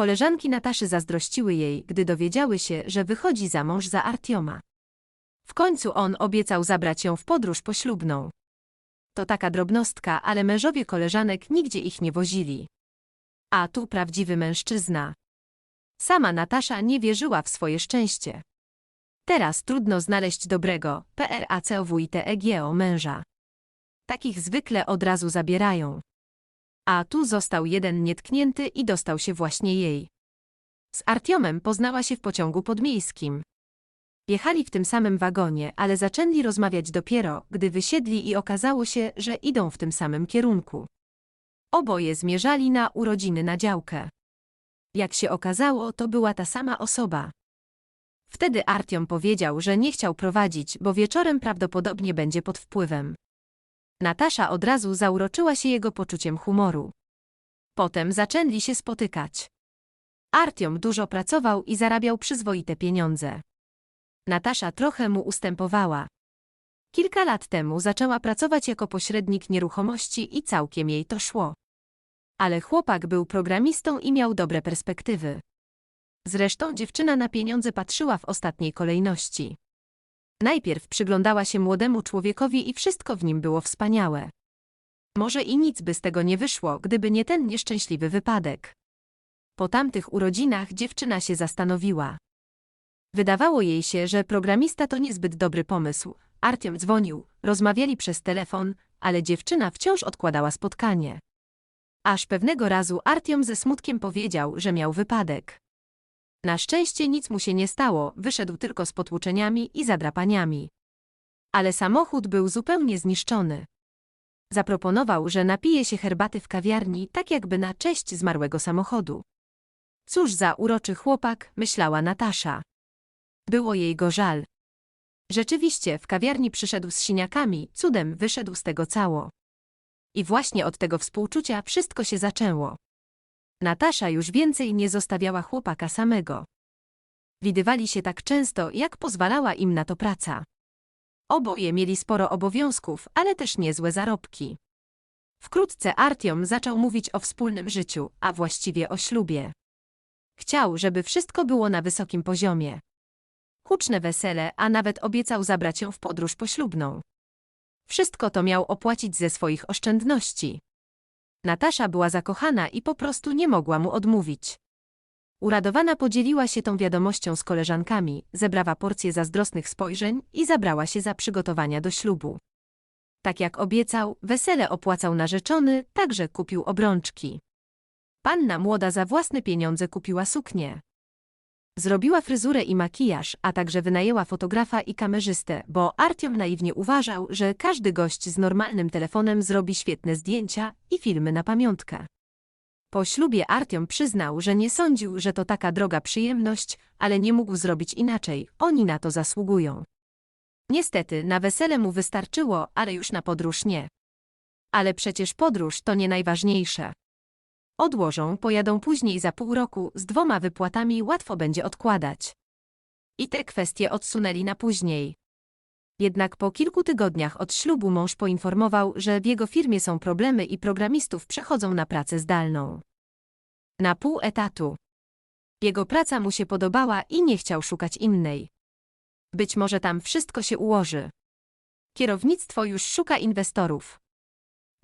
Koleżanki Nataszy zazdrościły jej, gdy dowiedziały się, że wychodzi za mąż za Artioma. W końcu on obiecał zabrać ją w podróż poślubną. To taka drobnostka, ale mężowie koleżanek nigdzie ich nie wozili. A tu prawdziwy mężczyzna. Sama Natasza nie wierzyła w swoje szczęście. Teraz trudno znaleźć dobrego, PRACOWITEGO męża. Takich zwykle od razu zabierają. A tu został jeden nietknięty i dostał się właśnie jej. Z Artiomem poznała się w pociągu podmiejskim. Jechali w tym samym wagonie, ale zaczęli rozmawiać dopiero, gdy wysiedli i okazało się, że idą w tym samym kierunku. Oboje zmierzali na urodziny na działkę. Jak się okazało, to była ta sama osoba. Wtedy Artiom powiedział, że nie chciał prowadzić, bo wieczorem prawdopodobnie będzie pod wpływem. Natasza od razu zauroczyła się jego poczuciem humoru. Potem zaczęli się spotykać. Artiom dużo pracował i zarabiał przyzwoite pieniądze. Natasza trochę mu ustępowała. Kilka lat temu zaczęła pracować jako pośrednik nieruchomości i całkiem jej to szło. Ale chłopak był programistą i miał dobre perspektywy. Zresztą dziewczyna na pieniądze patrzyła w ostatniej kolejności. Najpierw przyglądała się młodemu człowiekowi i wszystko w nim było wspaniałe. Może i nic by z tego nie wyszło, gdyby nie ten nieszczęśliwy wypadek. Po tamtych urodzinach dziewczyna się zastanowiła. Wydawało jej się, że programista to niezbyt dobry pomysł. Artiom dzwonił, rozmawiali przez telefon, ale dziewczyna wciąż odkładała spotkanie. Aż pewnego razu Artiom ze smutkiem powiedział, że miał wypadek. Na szczęście nic mu się nie stało, wyszedł tylko z potłuczeniami i zadrapaniami. Ale samochód był zupełnie zniszczony. Zaproponował, że napije się herbaty w kawiarni, tak jakby na cześć zmarłego samochodu. Cóż za uroczy chłopak, myślała Natasza. Było jej go żal. Rzeczywiście, w kawiarni przyszedł z siniakami, cudem wyszedł z tego cało. I właśnie od tego współczucia wszystko się zaczęło. Natasza już więcej nie zostawiała chłopaka samego. Widywali się tak często, jak pozwalała im na to praca. Oboje mieli sporo obowiązków, ale też niezłe zarobki. Wkrótce Artiom zaczął mówić o wspólnym życiu, a właściwie o ślubie. Chciał, żeby wszystko było na wysokim poziomie. Huczne wesele, a nawet obiecał zabrać ją w podróż poślubną. Wszystko to miał opłacić ze swoich oszczędności. Natasza była zakochana i po prostu nie mogła mu odmówić. Uradowana podzieliła się tą wiadomością z koleżankami, zebrała porcję zazdrosnych spojrzeń i zabrała się za przygotowania do ślubu. Tak jak obiecał, wesele opłacał narzeczony, także kupił obrączki. Panna młoda za własne pieniądze kupiła suknię. Zrobiła fryzurę i makijaż, a także wynajęła fotografa i kamerzystę, bo Artiom naiwnie uważał, że każdy gość z normalnym telefonem zrobi świetne zdjęcia i filmy na pamiątkę. Po ślubie Artiom przyznał, że nie sądził, że to taka droga przyjemność, ale nie mógł zrobić inaczej, oni na to zasługują. Niestety, na wesele mu wystarczyło, ale już na podróż nie. Ale przecież podróż to nie najważniejsze. Odłożą, pojadą później za pół roku, z dwoma wypłatami łatwo będzie odkładać. I te kwestie odsunęli na później. Jednak po kilku tygodniach od ślubu mąż poinformował, że w jego firmie są problemy i programistów przechodzą na pracę zdalną. Na pół etatu. Jego praca mu się podobała i nie chciał szukać innej. Być może tam wszystko się ułoży. Kierownictwo już szuka inwestorów.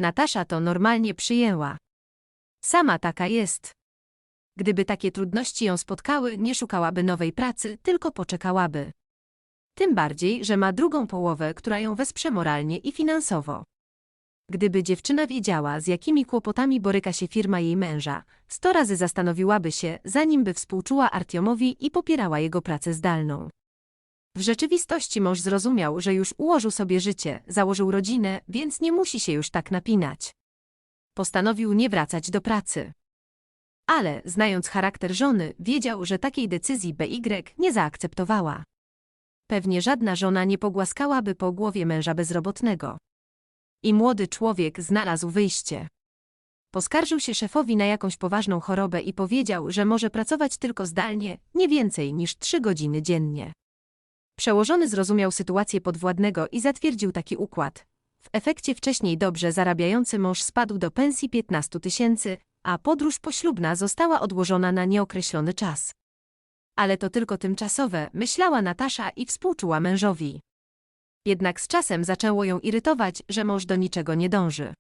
Natasza to normalnie przyjęła. Sama taka jest. Gdyby takie trudności ją spotkały, nie szukałaby nowej pracy, tylko poczekałaby. Tym bardziej, że ma drugą połowę, która ją wesprze moralnie i finansowo. Gdyby dziewczyna wiedziała, z jakimi kłopotami boryka się firma jej męża, sto razy zastanowiłaby się, zanim by współczuła Artiomowi i popierała jego pracę zdalną. W rzeczywistości mąż zrozumiał, że już ułożył sobie życie, założył rodzinę, więc nie musi się już tak napinać postanowił nie wracać do pracy. Ale, znając charakter żony, wiedział, że takiej decyzji BY nie zaakceptowała. Pewnie żadna żona nie pogłaskałaby po głowie męża bezrobotnego. I młody człowiek znalazł wyjście. Poskarżył się szefowi na jakąś poważną chorobę i powiedział, że może pracować tylko zdalnie, nie więcej niż trzy godziny dziennie. Przełożony zrozumiał sytuację podwładnego i zatwierdził taki układ, w efekcie wcześniej dobrze zarabiający mąż spadł do pensji 15 tysięcy, a podróż poślubna została odłożona na nieokreślony czas. Ale to tylko tymczasowe, myślała Natasza i współczuła mężowi. Jednak z czasem zaczęło ją irytować, że mąż do niczego nie dąży.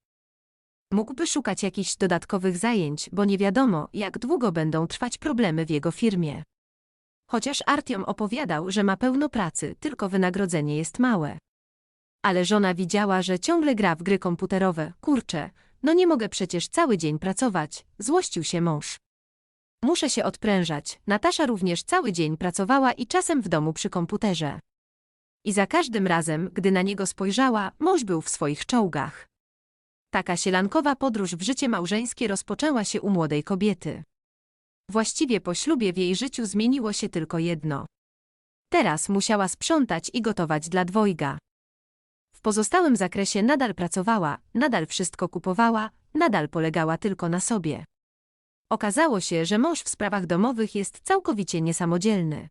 Mógłby szukać jakichś dodatkowych zajęć, bo nie wiadomo, jak długo będą trwać problemy w jego firmie. Chociaż Artiom opowiadał, że ma pełno pracy, tylko wynagrodzenie jest małe. Ale żona widziała, że ciągle gra w gry komputerowe. Kurczę, no nie mogę przecież cały dzień pracować, złościł się mąż. Muszę się odprężać. Natasza również cały dzień pracowała i czasem w domu przy komputerze. I za każdym razem, gdy na niego spojrzała, mąż był w swoich czołgach. Taka sielankowa podróż w życie małżeńskie rozpoczęła się u młodej kobiety. Właściwie po ślubie w jej życiu zmieniło się tylko jedno. Teraz musiała sprzątać i gotować dla dwojga. Pozostałym zakresie nadal pracowała, nadal wszystko kupowała, nadal polegała tylko na sobie. Okazało się, że mąż w sprawach domowych jest całkowicie niesamodzielny.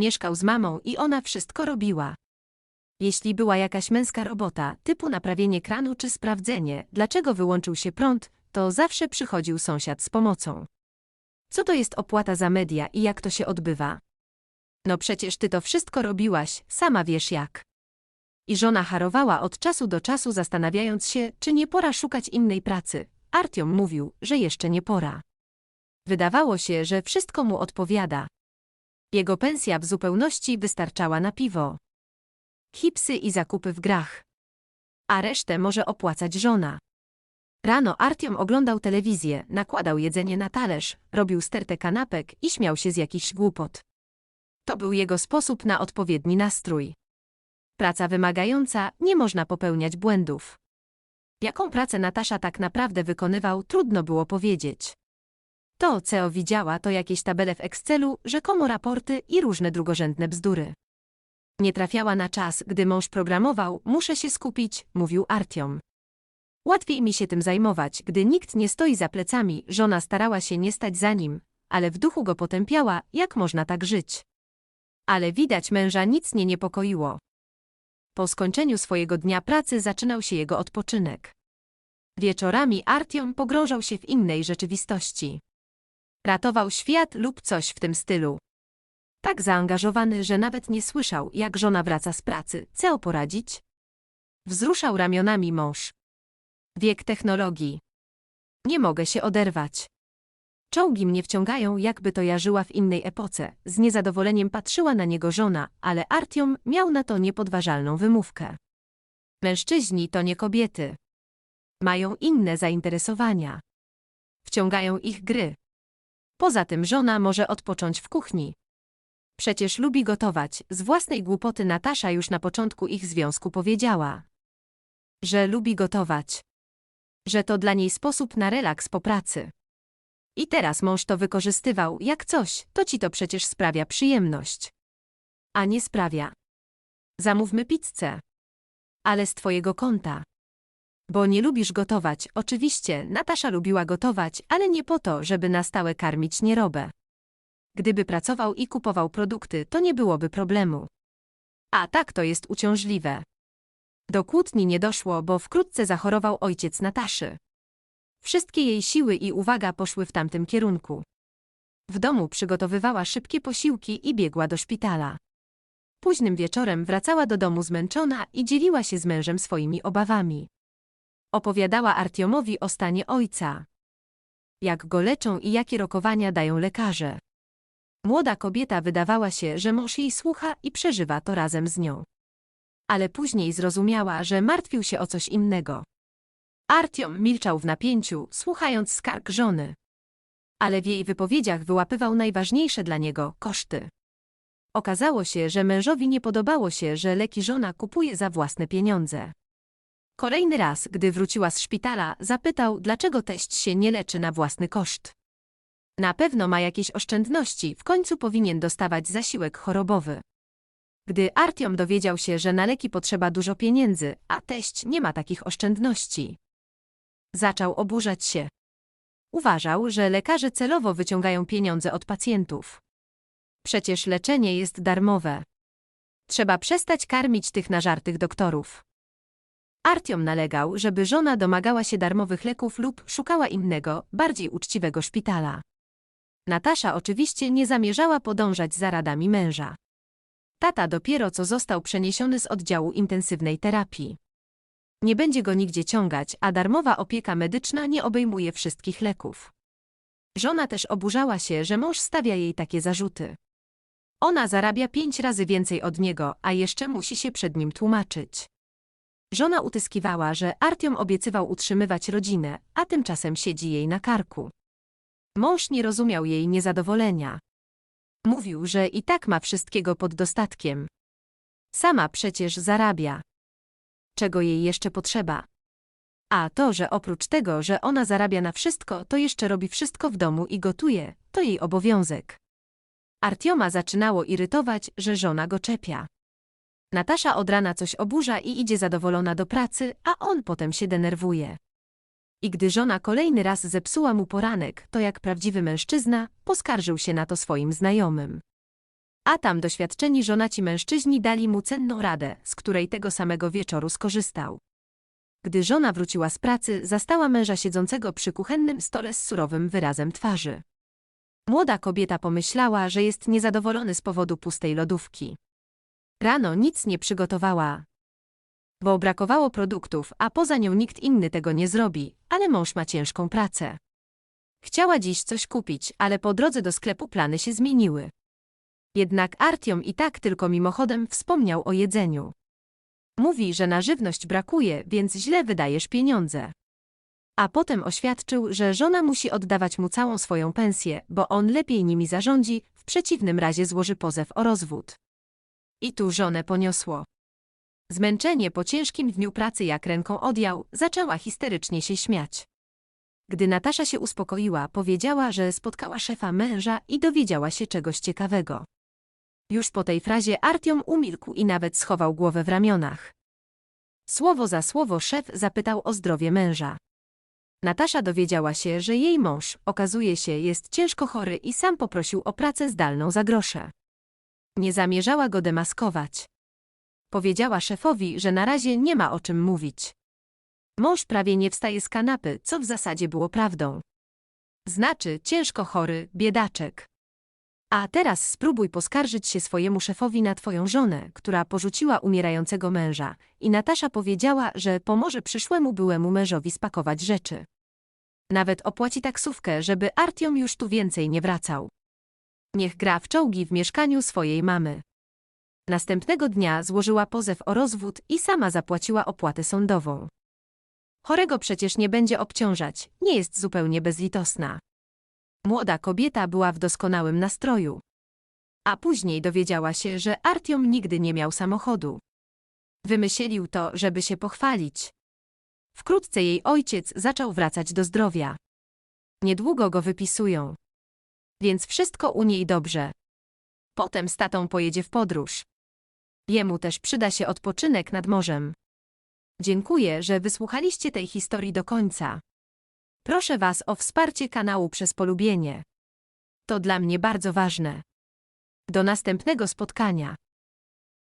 Mieszkał z mamą i ona wszystko robiła. Jeśli była jakaś męska robota, typu naprawienie kranu czy sprawdzenie, dlaczego wyłączył się prąd, to zawsze przychodził sąsiad z pomocą. Co to jest opłata za media i jak to się odbywa? No przecież ty to wszystko robiłaś, sama wiesz jak. I żona harowała od czasu do czasu zastanawiając się, czy nie pora szukać innej pracy. Artiom mówił, że jeszcze nie pora. Wydawało się, że wszystko mu odpowiada. Jego pensja w zupełności wystarczała na piwo. Hipsy i zakupy w grach. A resztę może opłacać żona. Rano Artiom oglądał telewizję, nakładał jedzenie na talerz, robił stertę kanapek i śmiał się z jakichś głupot. To był jego sposób na odpowiedni nastrój. Praca wymagająca, nie można popełniać błędów. Jaką pracę Natasza tak naprawdę wykonywał, trudno było powiedzieć. To, co widziała, to jakieś tabele w Excelu, rzekomo raporty i różne drugorzędne bzdury. Nie trafiała na czas, gdy mąż programował, muszę się skupić, mówił Artiom. Łatwiej mi się tym zajmować, gdy nikt nie stoi za plecami, żona starała się nie stać za nim, ale w duchu go potępiała, jak można tak żyć. Ale widać męża nic nie niepokoiło. Po skończeniu swojego dnia pracy zaczynał się jego odpoczynek. Wieczorami Artiom pogrążał się w innej rzeczywistości. Ratował świat lub coś w tym stylu. Tak zaangażowany, że nawet nie słyszał, jak żona wraca z pracy. Co poradzić? Wzruszał ramionami mąż. Wiek technologii. Nie mogę się oderwać. Czołgi mnie wciągają, jakby to ja żyła w innej epoce. Z niezadowoleniem patrzyła na niego żona, ale Artiom miał na to niepodważalną wymówkę. Mężczyźni to nie kobiety. Mają inne zainteresowania. Wciągają ich gry. Poza tym żona może odpocząć w kuchni. Przecież lubi gotować, z własnej głupoty Natasza już na początku ich związku powiedziała. Że lubi gotować. Że to dla niej sposób na relaks po pracy. I teraz mąż to wykorzystywał, jak coś, to ci to przecież sprawia przyjemność. A nie sprawia. Zamówmy pizzę. Ale z twojego konta. Bo nie lubisz gotować. Oczywiście, Natasza lubiła gotować, ale nie po to, żeby na stałe karmić nierobę. Gdyby pracował i kupował produkty, to nie byłoby problemu. A tak to jest uciążliwe. Do kłótni nie doszło, bo wkrótce zachorował ojciec Nataszy. Wszystkie jej siły i uwaga poszły w tamtym kierunku. W domu przygotowywała szybkie posiłki i biegła do szpitala. Późnym wieczorem wracała do domu zmęczona i dzieliła się z mężem swoimi obawami. Opowiadała Artiomowi o stanie ojca. Jak go leczą i jakie rokowania dają lekarze. Młoda kobieta wydawała się, że mąż jej słucha i przeżywa to razem z nią. Ale później zrozumiała, że martwił się o coś innego. Artiom milczał w napięciu, słuchając skarg żony. Ale w jej wypowiedziach wyłapywał najważniejsze dla niego koszty. Okazało się, że mężowi nie podobało się, że leki żona kupuje za własne pieniądze. Kolejny raz, gdy wróciła z szpitala, zapytał, dlaczego teść się nie leczy na własny koszt. Na pewno ma jakieś oszczędności, w końcu powinien dostawać zasiłek chorobowy. Gdy Artiom dowiedział się, że na leki potrzeba dużo pieniędzy, a teść nie ma takich oszczędności, zaczął oburzać się. Uważał, że lekarze celowo wyciągają pieniądze od pacjentów. Przecież leczenie jest darmowe. Trzeba przestać karmić tych nażartych doktorów. Artiom nalegał, żeby żona domagała się darmowych leków lub szukała innego, bardziej uczciwego szpitala. Natasza oczywiście nie zamierzała podążać za radami męża. Tata dopiero co został przeniesiony z oddziału intensywnej terapii. Nie będzie go nigdzie ciągać, a darmowa opieka medyczna nie obejmuje wszystkich leków. Żona też oburzała się, że mąż stawia jej takie zarzuty. Ona zarabia pięć razy więcej od niego, a jeszcze musi się przed nim tłumaczyć. Żona utyskiwała, że Artiom obiecywał utrzymywać rodzinę, a tymczasem siedzi jej na karku. Mąż nie rozumiał jej niezadowolenia. Mówił, że i tak ma wszystkiego pod dostatkiem. Sama przecież zarabia. Czego jej jeszcze potrzeba? A to, że oprócz tego, że ona zarabia na wszystko, to jeszcze robi wszystko w domu i gotuje, to jej obowiązek. Artioma zaczynało irytować, że żona go czepia. Natasza od rana coś oburza i idzie zadowolona do pracy, a on potem się denerwuje. I gdy żona kolejny raz zepsuła mu poranek, to jak prawdziwy mężczyzna, poskarżył się na to swoim znajomym. A tam doświadczeni żonaci mężczyźni dali mu cenną radę, z której tego samego wieczoru skorzystał. Gdy żona wróciła z pracy, zastała męża siedzącego przy kuchennym stole z surowym wyrazem twarzy. Młoda kobieta pomyślała, że jest niezadowolony z powodu pustej lodówki. Rano nic nie przygotowała, bo brakowało produktów, a poza nią nikt inny tego nie zrobi, ale mąż ma ciężką pracę. Chciała dziś coś kupić, ale po drodze do sklepu plany się zmieniły. Jednak Artiom i tak tylko mimochodem wspomniał o jedzeniu. Mówi, że na żywność brakuje, więc źle wydajesz pieniądze. A potem oświadczył, że żona musi oddawać mu całą swoją pensję, bo on lepiej nimi zarządzi, w przeciwnym razie złoży pozew o rozwód. I tu żonę poniosło. Zmęczenie po ciężkim dniu pracy jak ręką odjął, zaczęła histerycznie się śmiać. Gdy Natasza się uspokoiła, powiedziała, że spotkała szefa męża i dowiedziała się czegoś ciekawego. Już po tej frazie Artiom umilkł i nawet schował głowę w ramionach. Słowo za słowo szef zapytał o zdrowie męża. Natasza dowiedziała się, że jej mąż, okazuje się, jest ciężko chory i sam poprosił o pracę zdalną za grosze. Nie zamierzała go demaskować. Powiedziała szefowi, że na razie nie ma o czym mówić. Mąż prawie nie wstaje z kanapy, co w zasadzie było prawdą. Znaczy, ciężko chory, biedaczek. A teraz spróbuj poskarżyć się swojemu szefowi na twoją żonę, która porzuciła umierającego męża i Natasza powiedziała, że pomoże przyszłemu byłemu mężowi spakować rzeczy. Nawet opłaci taksówkę, żeby Artiom już tu więcej nie wracał. Niech gra w czołgi w mieszkaniu swojej mamy. Następnego dnia złożyła pozew o rozwód i sama zapłaciła opłatę sądową. Chorego przecież nie będzie obciążać, nie jest zupełnie bezlitosna. Młoda kobieta była w doskonałym nastroju. A później dowiedziała się, że Artiom nigdy nie miał samochodu. Wymyślił to, żeby się pochwalić. Wkrótce jej ojciec zaczął wracać do zdrowia. Niedługo go wypisują. Więc wszystko u niej dobrze. Potem z tatą pojedzie w podróż. Jemu też przyda się odpoczynek nad morzem. Dziękuję, że wysłuchaliście tej historii do końca. Proszę Was o wsparcie kanału przez polubienie. To dla mnie bardzo ważne. Do następnego spotkania.